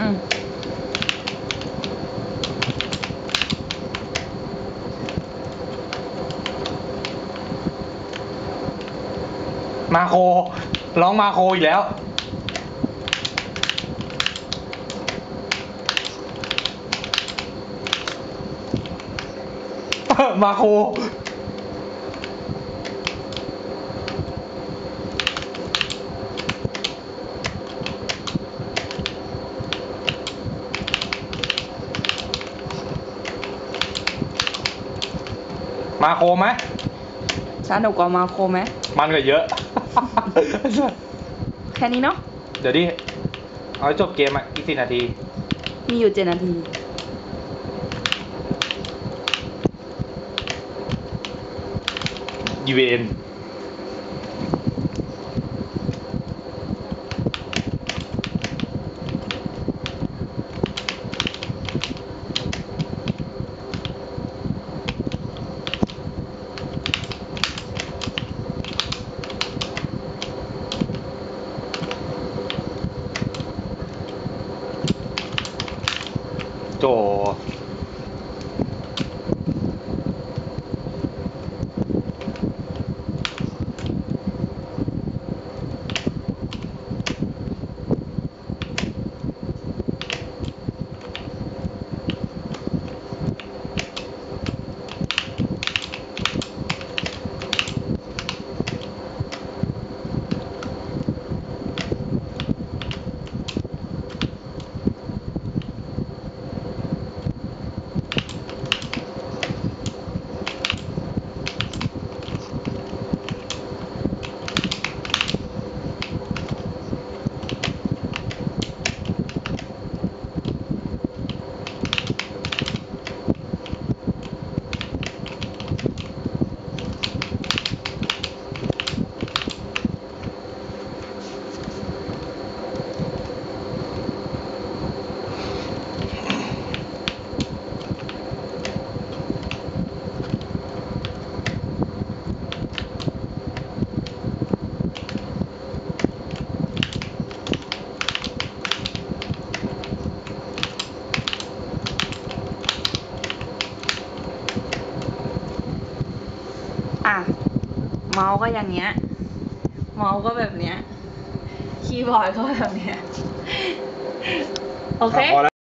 อืมมาโค ร้องมาโคอีกแล้ว มาโค มาโคไหมสนุกกว่ามาโคไหม มันก็เยอะ แค่นี้เนาะ เดี๋ยวดิเอาให้จบเกมอะอีกสี่นาที มีอยู่เจ็ดนาที อีเวน โจ อะ เมาส์ก็อย่างเงี้ย เมาส์ก็แบบเนี้ย คีย์บอร์ดก็แบบเนี้ย โอเค พอแล้ว